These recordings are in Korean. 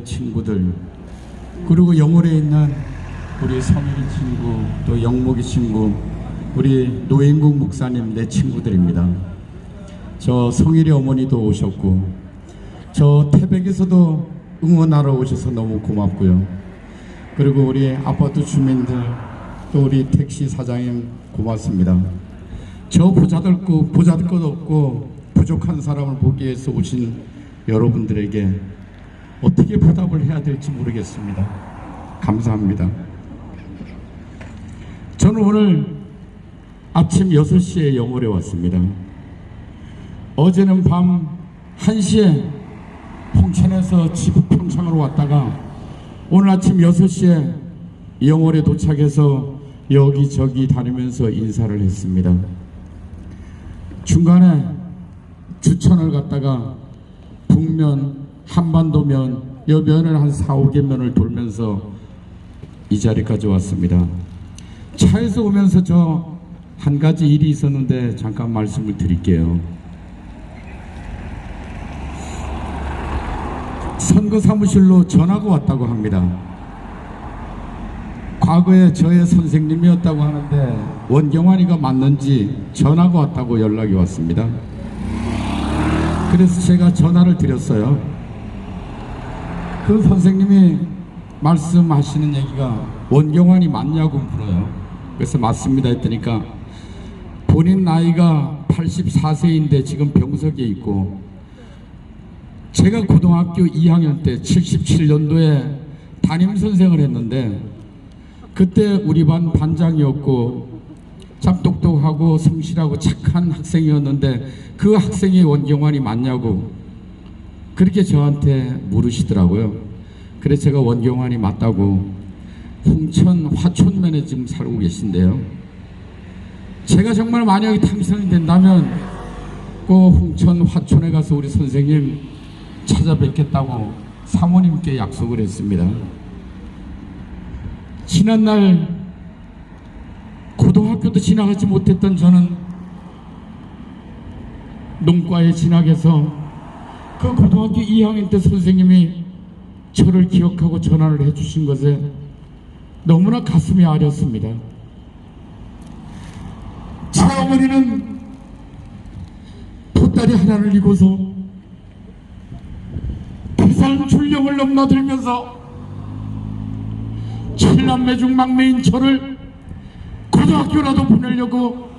내 친구들 그리고 영월에 있는 우리 성일이 친구 또 영목이 친구 우리 노인국 목사님 내 친구들입니다. 저 성일이 어머니도 오셨고 저 태백에서도 응원하러 오셔서 너무 고맙고요. 그리고 우리 아파트 주민들 또 우리 택시 사장님 고맙습니다. 저 보자들 거 보자들 것 없고 부족한 사람을 보기 위해서 오신 여러분들에게 어떻게 보답을 해야 될지 모르겠습니다. 감사합니다. 저는 오늘 아침 6시에 영월에 왔습니다. 어제는 밤 1시에 홍천에서 지부 평창으로 왔다가 오늘 아침 6시에 영월에 도착해서 여기저기 다니면서 인사를 했습니다. 중간에 주천을 갔다가 북면, 한반도면, 여면을 한 4, 5개 면을 돌면서 이 자리까지 왔습니다. 차에서 오면서 저 한 가지 일이 있었는데 잠깐 말씀을 드릴게요. 선거 사무실로 전화가 왔다고 합니다. 과거에 저의 선생님이었다고 하는데 원경환이가 맞는지 전화가 왔다고 연락이 왔습니다. 그래서 제가 전화를 드렸어요. 그 선생님이 말씀하시는 얘기가 원경환이 맞냐고 물어요. 그래서 맞습니다 했더니까 본인 나이가 84세인데 지금 병석에 있고 제가 고등학교 2학년 때 77년도에 담임 선생을 했는데 그때 우리 반 반장이었고 참 똑똑하고 성실하고 착한 학생이었는데 그 학생이 원경환이 맞냐고 그렇게 저한테 물으시더라고요. 그래서 제가 원경환이 맞다고 홍천 화촌면에 지금 살고 계신데요. 제가 정말 만약에 당선이 된다면 그 홍천 화촌에 가서 우리 선생님 찾아뵙겠다고 사모님께 약속을 했습니다. 지난날 고등학교도 지나가지 못했던 저는 농과에 진학해서 그 고등학교 2학년 때 선생님이 저를 기억하고 전화를 해주신 것에 너무나 가슴이 아렸습니다. 제 어머니는 보따리 하나를 입어서 부산 출령을 넘나들면서 칠남매 중 막내인 저를 고등학교라도 보내려고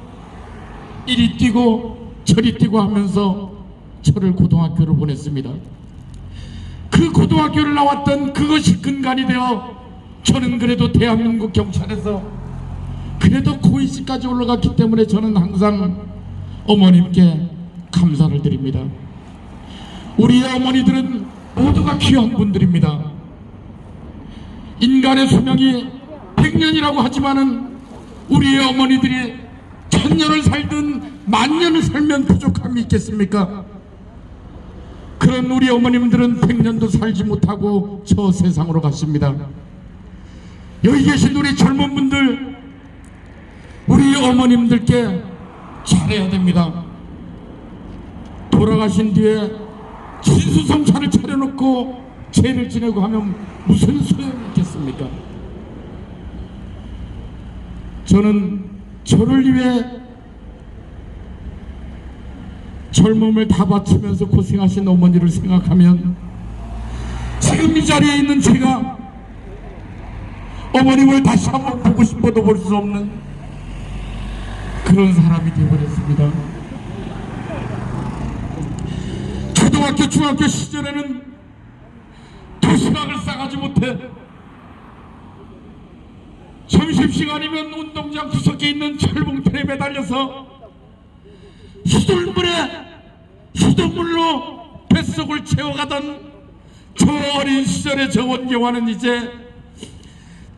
이리 뛰고 저리 뛰고 하면서 저를 고등학교로 보냈습니다. 그 고등학교를 나왔던 그것이 근간이 되어 저는 그래도 대한민국 경찰에서 그래도 고위직까지 올라갔기 때문에 저는 항상 어머님께 감사를 드립니다. 우리의 어머니들은 모두가 귀한 분들입니다. 인간의 수명이 100년이라고 하지만은 우리의 어머니들이 천년을 살든 만년을 살면 부족함이 있겠습니까? 그런 우리 어머님들은 100년도 살지 못하고 저 세상으로 갔습니다. 여기 계신 우리 젊은 분들 우리 어머님들께 잘해야 됩니다. 돌아가신 뒤에 진수성찬을 차려놓고 죄를 지내고 하면 무슨 소용이 있겠습니까? 저는 저를 위해 젊음을 다 바치면서 고생하신 어머니를 생각하면 지금 이 자리에 있는 제가 어머님을 다시 한번 보고 싶어도 볼 수 없는 그런 사람이 되어버렸습니다. 초등학교, 중학교 시절에는 도시락을 싸가지 못해 점심시간이면 운동장 구석에 있는 철봉편에 매달려서 수돗물에 수돗물로 뱃속을 채워가던 저 어린 시절의 저 원경화는 이제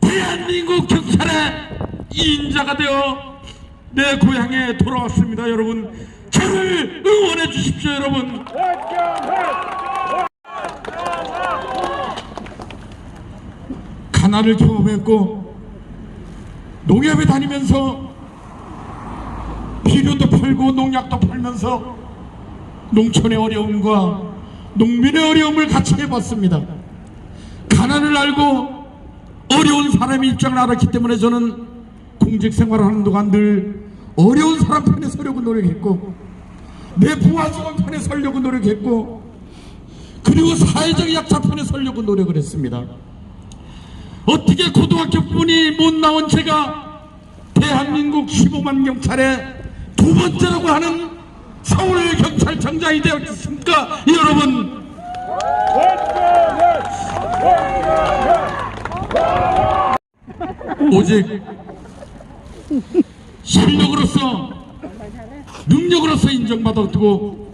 대한민국 경찰의 인자가 되어 내 고향에 돌아왔습니다. 여러분 저를 응원해 주십시오 여러분. 가난을 경험했고 농협에 다니면서 비료도 팔고 농약도 팔면서 농촌의 어려움과 농민의 어려움을 같이 해봤습니다. 가난을 알고 어려운 사람의 입장을 알았기 때문에 저는 공직 생활을 하는 동안 늘 어려운 사람 편에 서려고 노력했고 내 부하 직원 편에 서려고 노력했고 그리고 사회적 약자 편에 서려고 노력을 했습니다. 어떻게 고등학교 분이 못 나온 제가 대한민국 15만 경찰의 두 번째라고 하는 서울 경찰청장이 되었습니까? 여러분 오직 실력으로서 능력으로서 인정받았고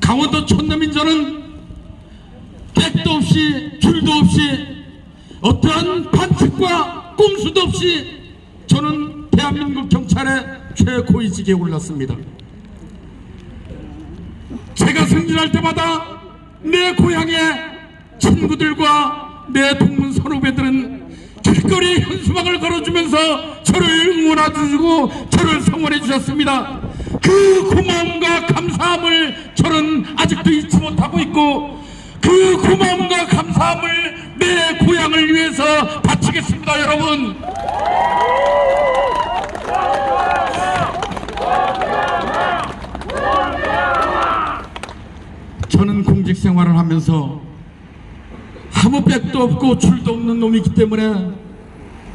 강원도 촌놈인저는 택도 없이 줄도 없이 어떠한 반칙과 꼼수도 없이 저는 대한민국 경찰의 최고위직에 올랐습니다. 제가 승진할 때마다 내 고향의 친구들과 내 동문 선후배들은 길거리 현수막을 걸어주면서 저를 응원해주시고 저를 성원해 주셨습니다. 그 고마움과 감사함을 저는 아직도 잊지 못하고 있고 그 고마움과 감사함을 내 고향을 위해서 바치겠습니다 여러분 저는 공직 생활을 하면서 아무 백도 없고 줄도 없는 놈이기 때문에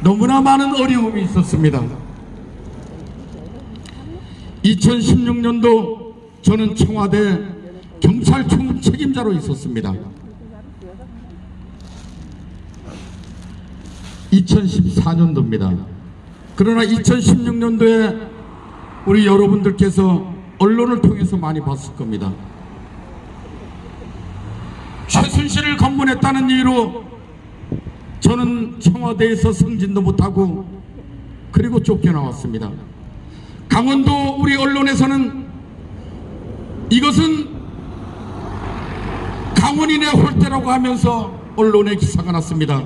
너무나 많은 어려움이 있었습니다. 2016년도 저는 청와대 경찰청 책임자로 있었습니다. 2014년도입니다. 그러나 2016년도에 우리 여러분들께서 언론을 통해서 많이 봤을 겁니다. 최순실을 검문했다는 이유로 저는 청와대에서 승진도 못하고 그리고 쫓겨나왔습니다. 강원도 우리 언론에서는 이것은 강원인의 홀대라고 하면서 언론에 기사가 났습니다.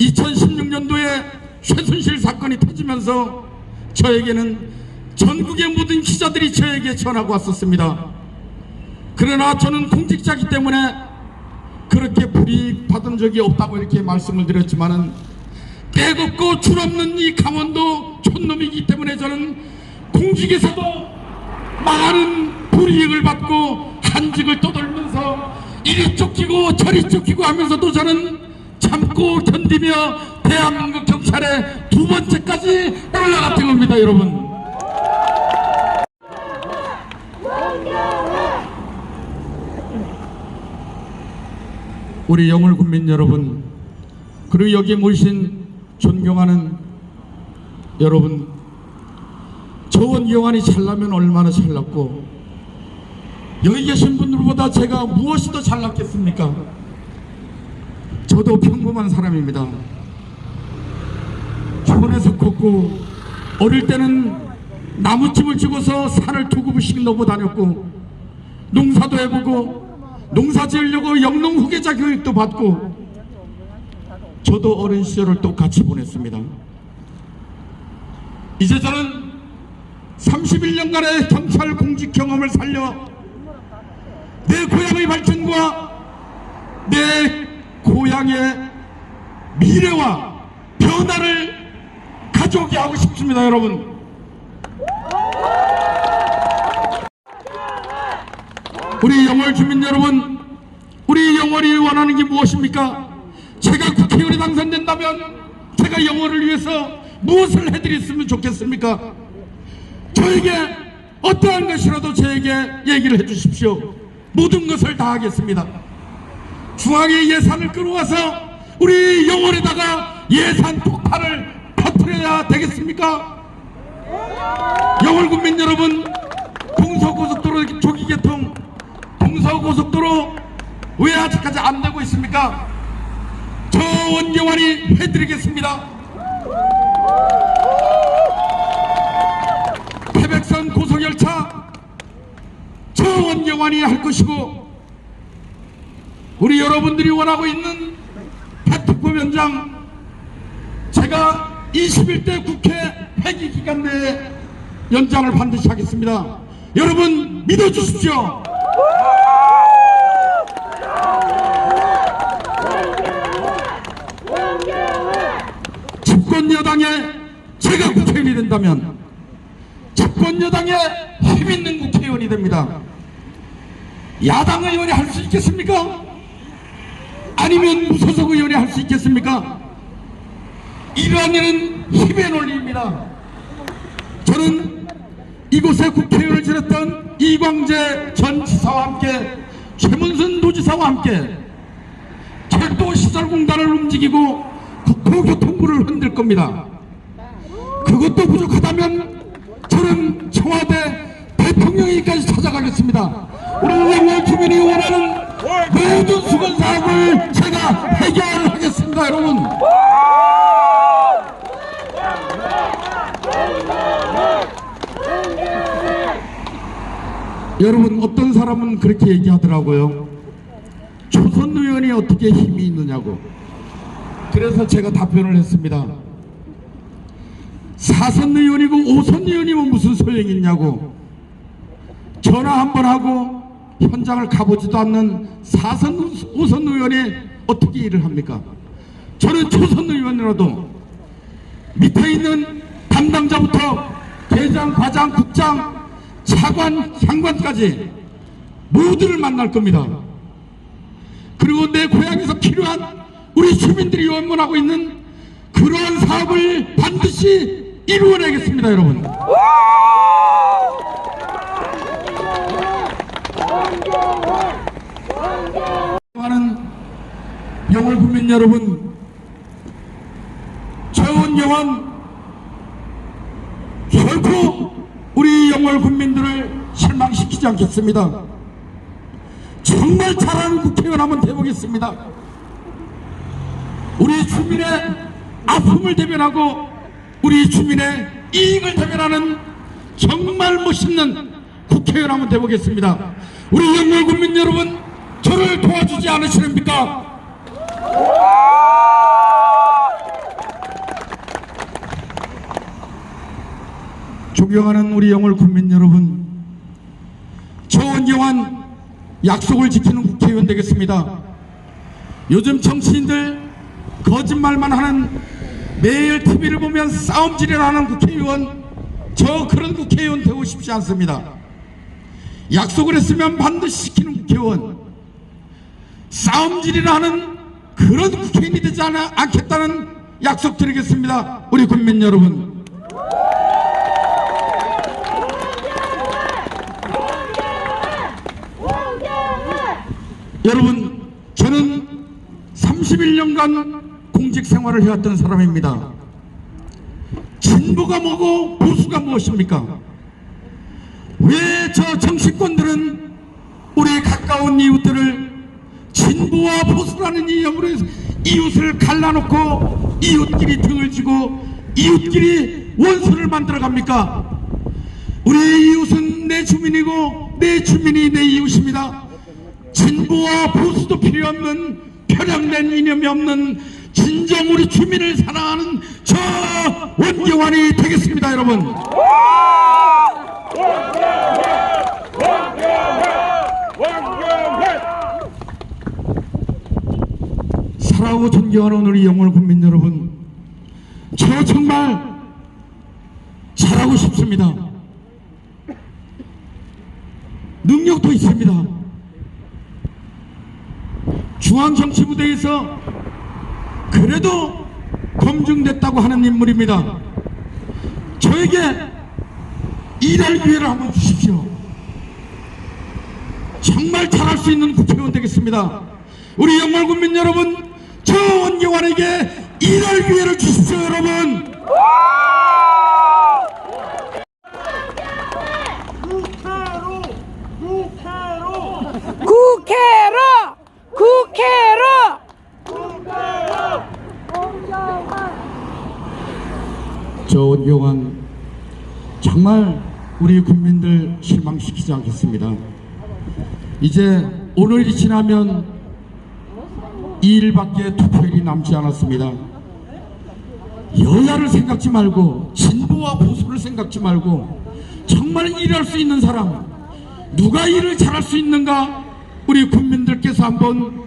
2016년도에 최순실 사건이 터지면서 저에게는 전국의 모든 기자들이 저에게 전화가 왔었습니다. 그러나 저는 공직자이기 때문에 그렇게 불이익받은 적이 없다고 이렇게 말씀을 드렸지만은 때겁고 줄없는 이 강원도 촌놈이기 때문에 저는 공직에서도 많은 불이익을 받고 한직을 떠돌면서 이리 쫓기고 저리 쫓기고 하면서도 저는 참고 견디며 대한민국 경찰의 두 번째까지 올라갔던 겁니다 여러분 우리 영월 국민 여러분 그리고 여기 모신 존경하는 여러분 저원 영환이 잘나면 얼마나 잘났고 여기 계신 분들보다 제가 무엇이 더 잘났겠습니까? 저도 평범한 사람입니다. 촌에서 컸고 어릴 때는 나무집을 찍어서 산을 두 구부씩 넘어 다녔고 농사도 해보고 농사 지으려고 영농 후계자 교육도 받고 저도 어린 시절을 똑같이 보냈습니다. 이제 저는 31년간의 경찰 공직 경험을 살려 내 고향의 발전과 내 고향의 미래와 변화를 가져오게 하고 싶습니다, 여러분. 우리 영월 주민 여러분, 우리 영월이 원하는 게 무엇입니까? 제가 국회의원이 당선된다면 제가 영월을 위해서 무엇을 해드렸으면 좋겠습니까? 저에게 어떠한 것이라도 저에게 얘기를 해주십시오. 모든 것을 다 하겠습니다. 중앙의 예산을 끌어와서 우리 영월에다가 예산 폭탄을 터뜨려야 되겠습니까? 영월 국민 여러분, 동서고속도로 조기 개통, 동서고속도로 왜 아직까지 안 되고 있습니까? 저 원경환이 해드리겠습니다. 태백선 고속열차 저 원경환이 할 것이고 우리 여러분들이 원하고 있는 대특법 연장 제가 21대 국회 회기 기간 내에 연장을 반드시 하겠습니다. 여러분 믿어주십시오. 집권 여당에 제가 국회의원이 된다면 집권 여당에 힘 있는 국회의원이 됩니다. 야당 의원이 할 수 있겠습니까? 아니면 무소속 의원이 할 수 있겠습니까? 이러한 일은 힘의 논리입니다. 저는 이곳에 국회의원을 지냈던 이광재 전 지사와 함께 최문순 도지사와 함께 철도시설공단을 움직이고 국토교통부를 흔들 겁니다. 그것도 부족하다면 저는 청와대 대통령에까지 찾아가겠습니다. 우리 영월 주민이 원하는 모든 수건 사업을 제가 해결하겠습니다, 여러분. 여러분 어떤 사람은 그렇게 얘기하더라고요. 조선 의원이 어떻게 힘이 있느냐고. 그래서 제가 답변을 했습니다. 사선 의원이고 오선 의원이면 무슨 소용이 있냐고. 전화 한 번 하고 현장을 가보지도 않는 사선 오선 의원이 어떻게 일을 합니까? 저는 초선 의원이라도 밑에 있는 담당자부터 대장, 과장, 국장, 차관, 장관까지 모두를 만날 겁니다. 그리고 내 고향에서 필요한 우리 주민들이 원문하고 있는 그러한 사업을 반드시 이루어내겠습니다, 여러분. 하는 영월 국민 여러분, 최원영은 결코 우리 영월 국민들을 실망시키지 않겠습니다. 정말 잘하는 국회의원 한번 돼보겠습니다. 우리 주민의 아픔을 대변하고 우리 주민의 이익을 대변하는 정말 멋있는 국회의원 한번 돼보겠습니다. 우리 영월 국민 여러분, 저를 도와주지 않으시렵니까? 존경하는 우리 영월 국민 여러분, 저 원경한 약속을 지키는 국회의원 되겠습니다. 요즘 정치인들 거짓말만 하는 매일 TV를 보면 싸움질을 하는 국회의원, 저 그런 국회의원 되고 싶지 않습니다. 약속을 했으면 반드시 지키는 국회의원, 싸움질이나 하는 그런 국회의원이 되지 않아, 않겠다는 약속 드리겠습니다. 우리 국민 여러분. 여러분, 저는 31년간 공직 생활을 해왔던 사람입니다. 진보가 뭐고 보수가 무엇입니까? 왜 저 정치권들은 우리 가까운 이웃들을 진보와 보수라는 이념으로 해서 이웃을 갈라놓고 이웃끼리 등을 지고 이웃끼리 원수를 만들어 갑니까? 우리 이웃은 내 주민이고 내 주민이 내 이웃입니다. 진보와 보수도 필요 없는 편향된 이념이 없는 진정 우리 주민을 사랑하는 저 원경환이 되겠습니다, 여러분. 사랑하고 존경하는 우리 영월 국민 여러분, 저 정말 잘하고 싶습니다. 능력도 있습니다. 중앙정치부대에서 그래도 검증됐다고 하는 인물입니다. 저에게 일할 기회를 한번 주십시오. 정말 잘할 수 있는 국회의원 되겠습니다. 우리 국민 여러분, 저 원경환에게 일할 기회를 주십시오, 여러분. 국회로 국회로 국회로 국회로 저 원경환 정말 우리 국민들 실망시키지 않겠습니다. 이제 오늘이 지나면 2일밖에 투표일이 남지 않았습니다. 여야를 생각지 말고 진보와 보수를 생각지 말고 정말 일할 수 있는 사람 누가 일을 잘할 수 있는가 우리 국민들께서 한번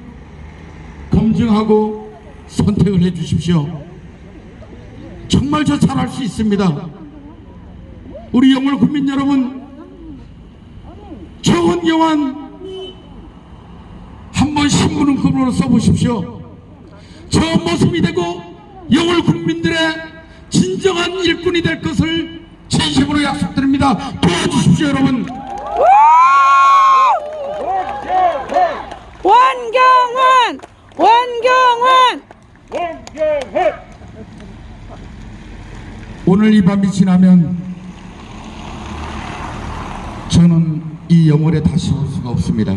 검증하고 선택을 해 주십시오. 정말 저 잘할 수 있습니다. 우리 영월 국민 여러분, 정원경환 한번 신문은급으로 써보십시오. 저 모습이 되고 영월 국민들의 진정한 일꾼이 될 것을 진심으로 약속드립니다. 도와주십시오, 여러분. 원경원 원경원 원경훈 오늘 이 밤이 지나면 저는 이 영월에 다시 올 수가 없습니다.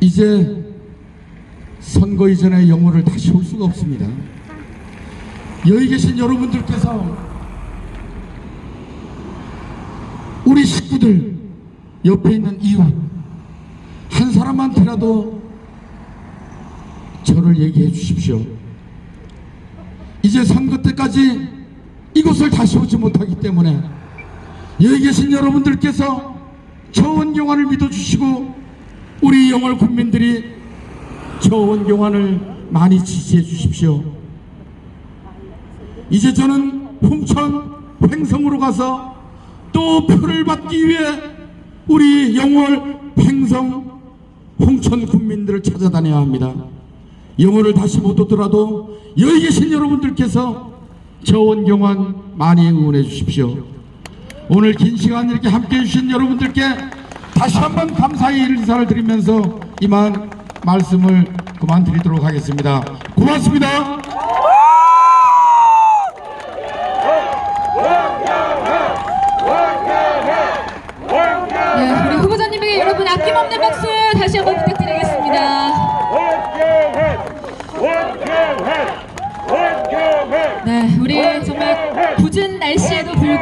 이제 선거 이전의 영월을 다시 올 수가 없습니다. 여기 계신 여러분들께서 우리 식구들 옆에 있는 이웃 한 사람한테라도 저를 얘기해 주십시오. 이제 선거 때까지 이곳을 다시 오지 못하기 때문에 여기 계신 여러분들께서 저원경환을 믿어주시고 우리 영월 국민들이 저원경환을 많이 지지해 주십시오. 이제 저는 홍천 횡성으로 가서 또 표를 받기 위해 우리 영월 횡성 홍천 국민들을 찾아다녀야 합니다. 영혼을 다시 못 듣더라도 여기 계신 여러분들께서 저원경환 많이 응원해 주십시오. 오늘 긴 시간 이렇게 함께해 주신 여러분들께 다시 한번 감사의 인사를 드리면서 이만 말씀을 그만 드리도록 하겠습니다. 고맙습니다. 네, 우리 후보자님에게 여러분 아낌없는 박수 다시 한번 부탁드리겠습니다. 늦은 날씨에도 불구하고